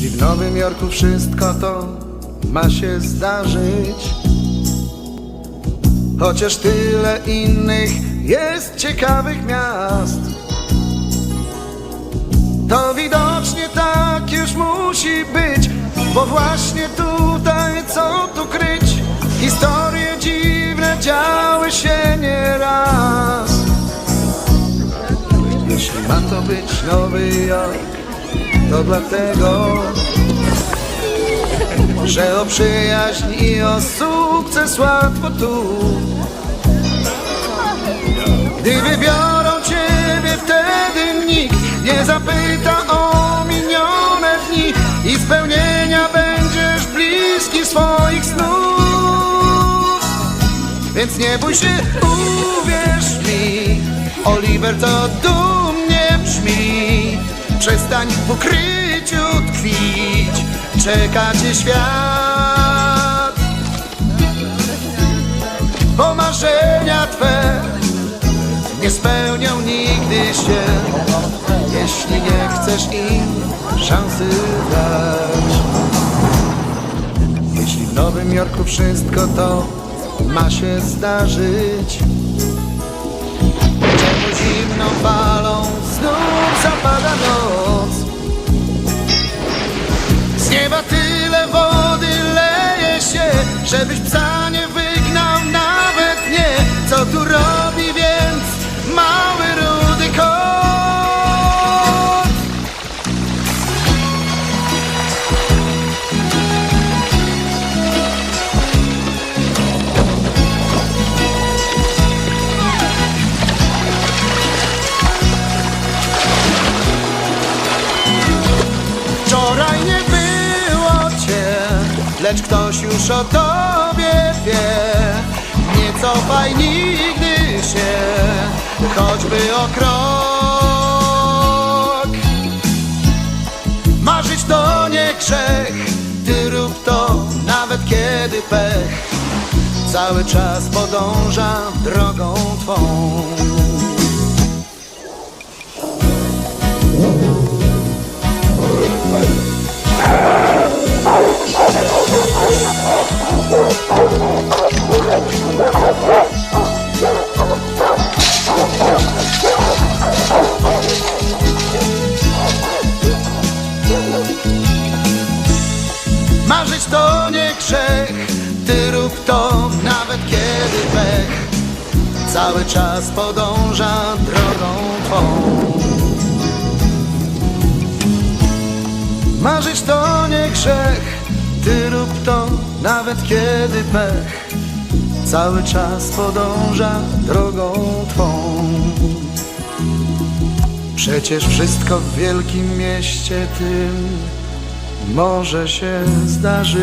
Jeśli w Nowym Jorku wszystko to ma się zdarzyć Chociaż tyle innych jest ciekawych miast To widocznie tak już musi być Bo właśnie tutaj, co tu kryć? Historie dziwne działy się nieraz. Jeśli ma to być Nowy Jork To dlatego że o przyjaźń i o sukces łatwo tu. Gdy wybiorą ciebie wtedy nikt nie zapyta o minione dni I spełnienia będziesz bliski swoich snów. Więc nie bój się, uwierz mi Oliver to brzmi Przestań w ukryciu tkwić Czeka cię świat. Bo marzenia twe Nie spełnią nigdy się. Jeśli nie chcesz im szansy dać. Jeśli w Nowym Jorku wszystko to ma się zdarzyć. Czemu zimną falą znów zapada noc Żebyś psa lecz ktoś już o tobie wie. Nie cofaj nigdy się, choćby o krok. Marzyć to nie grzech, ty rób to nawet kiedy pech. Cały czas podąża drogą twą. Cały czas podąża drogą twą. Marzyć to nie grzech, ty rób to nawet kiedy pech. Cały czas podąża drogą twą. Przecież wszystko w wielkim mieście tym może się zdarzyć.